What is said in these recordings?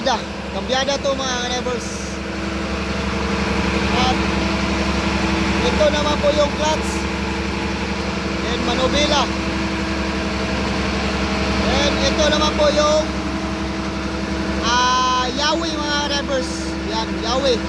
Kambyada. Kambyada to mga neighbors. At ito naman po yung clutch. And manubila. And ito naman po yung ah Yawi mga neighbors. Yan, Yawi.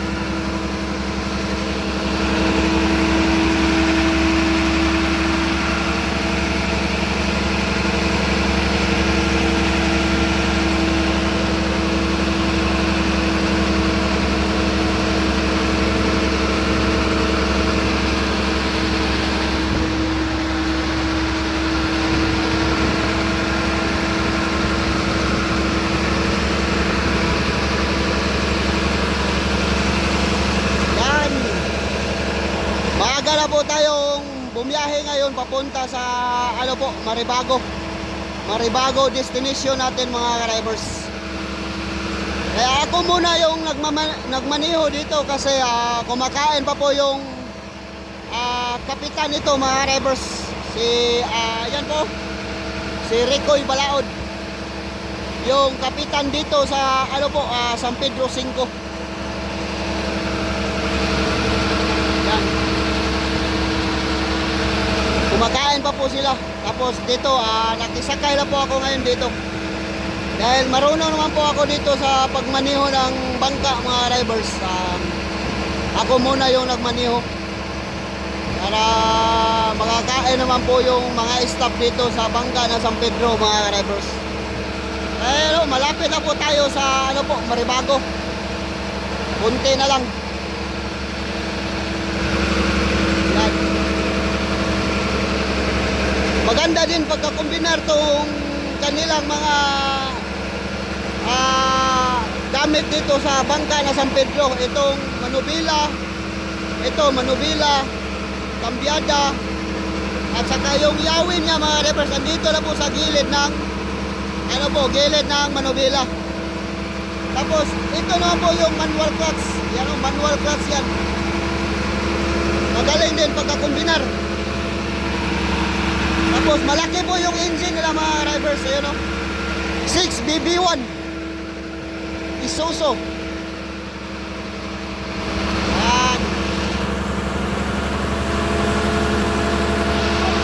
Yan. Maaga na po tayong bumiyahe ngayon papunta sa ano po, Maribago. Maribago destination natin mga drivers. Kaya ako muna yung nagmama, nagmaniho dito kasi ah, kumakain pa po yung ah, kapitan nito mga drivers. Si ah, yan po. Si Ricoy Balaod. Yung kapitan dito sa ano po, ah, San Pedro 5. Yan. Kumakain pa po sila. Tapos dito, ah, nakisakay na po ako ngayon dito. Dahil marunong naman po ako dito sa pagmaniho ng bangka mga drivers. Ah, ako muna yung nagmaniho. Para makakain naman po yung mga staff dito sa bangka na San Pedro mga drivers. Pero malapit na po tayo sa ano po, Maribago. Kunti na lang. Yan. Maganda din pagkakombinar tong kanilang mga ah, gamit dito sa bangka na San Pedro. Itong manubila, ito manubila, kambyada, at saka yung yawin niya mga repers, andito na po sa gilid ng ano po, gilid ng manubila. Tapos, ito naman po yung manual clutch. Yan o, manual clutch yan. Magaling din pagkakombinar. Tapos malaki po yung engine nila mga drivers. Ayun o. 6 BB1. Isuso. Yan.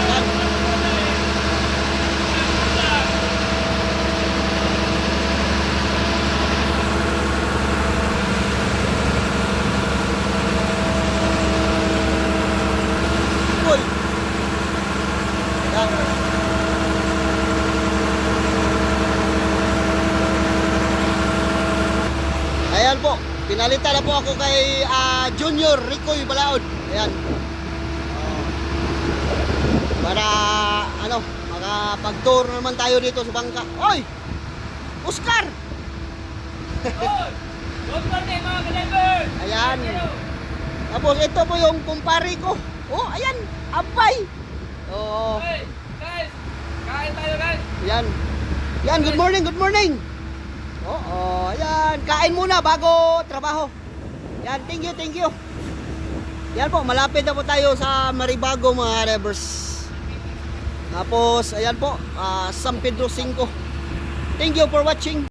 Yan. Uy. Yan. Ayan po, pinalitan na po ako kay ah, Junior Ricoy Balaod. Ayan. Oh. Para ano, makapag-tour naman tayo dito sa bangka. Oy! Oscar! Good morning mga ka-driver! Ayan. Tapos ito po yung kumpare ko. Oh, ayan, abay. Oo. Hey, guys! Kain tayo guys! Yan. Yan, good morning, good morning. Oo, ayan. Kain muna bago trabaho. Yan, thank you, thank you. Yan po, malapit na po tayo sa Maribago mga revers. Tapos, ayan po, ah, San Pedro 5. Thank you for watching.